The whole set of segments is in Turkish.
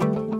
you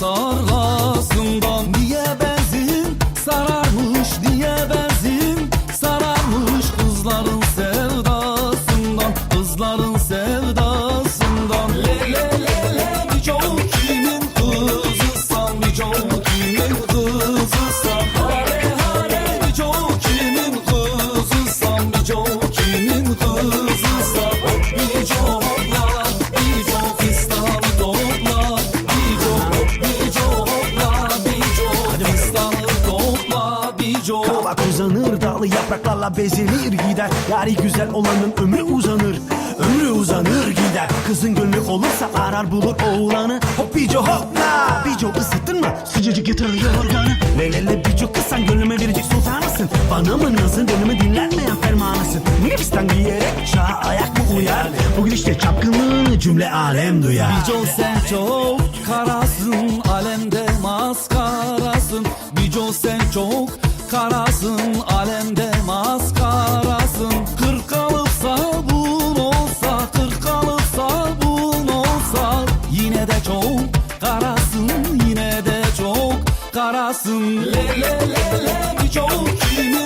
Có Kavak uzanır dalı yapraklarla bezenir gider. Yari güzel olanın ömrü uzanır Ömrü uzanır gider. Kızın gönlü olursa arar bulur oğlanı. Hop bico hopla Bico ısıttın mı? Sıcacık yatır yorganı Lelele bico kız sen gönlüme verecek sultanısın. Bana mı nazın gönlümü dinlenmeyen fermanısın? Bizden giyerek çağa ayak mı uyar? Bugün işte çapkınlığını cümle alem duyar. Bico sen çok karasın alemde maskarasın. Bico sen çok karasın alemde maskarasın Kırk alıp sabun olsa kırk alıp sabun olsa. Yine de çok karasın yine de çok karasın. Le le le le birçok kimi